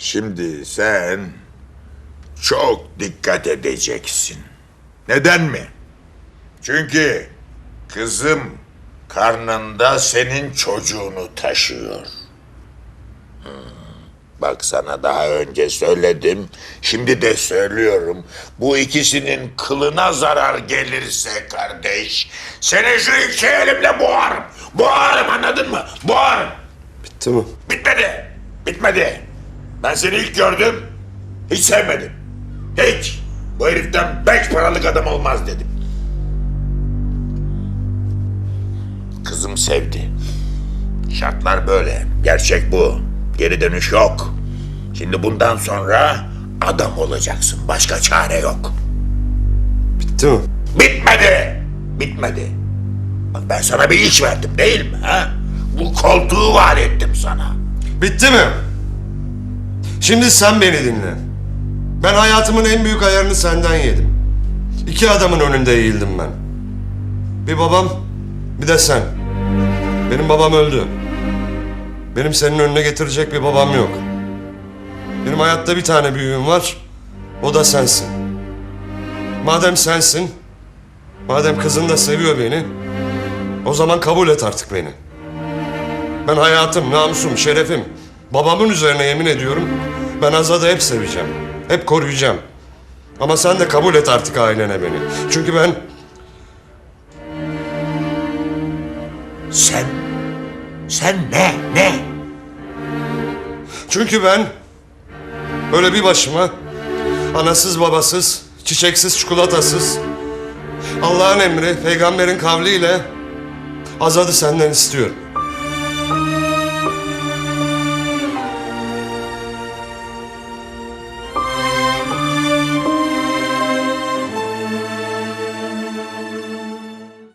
Şimdi sen çok dikkat edeceksin. Neden mi? Çünkü kızım karnında senin çocuğunu taşıyor. Hmm. Bak sana daha önce söyledim, şimdi de söylüyorum. Bu ikisinin kılına zarar gelirse kardeş, seni şu iki elimle boğarım. Boğarım anladın mı? Boğarım. Bitti mi? Bitmedi. Bitmedi. Ben seni ilk gördüm. Hiç sevmedim. Hiç. Bu heriften beş paralık adam olmaz dedim. Kızım sevdi. Şartlar böyle. Gerçek bu. Geri dönüş yok. Şimdi bundan sonra adam olacaksın. Başka çare yok. Bitti mi? Bitmedi. Bitmedi. Bak ben sana bir iş verdim değil mi? Ha? Bu koltuğu var ettim sana. Bitti mi? Şimdi sen beni dinle. Ben hayatımın en büyük ayarını senden yedim. İki adamın önünde eğildim ben. Bir babam, bir de sen. Benim babam öldü. Benim senin önüne getirecek bir babam yok. Benim hayatta bir tane büyüğüm var. O da sensin. Madem sensin, madem kızın da seviyor beni, o zaman kabul et artık beni. Ben hayatım, namusum, şerefim, babamın üzerine yemin ediyorum. Ben Azad'ı hep seveceğim. Hep koruyacağım. Ama sen de kabul et artık ailene beni. Çünkü ben Sen, sen ne, ne? Çünkü ben öyle bir başıma anasız babasız, çiçeksiz çikolatasız Allah'ın emri, peygamberin kavliyle Azad'ı senden istiyorum.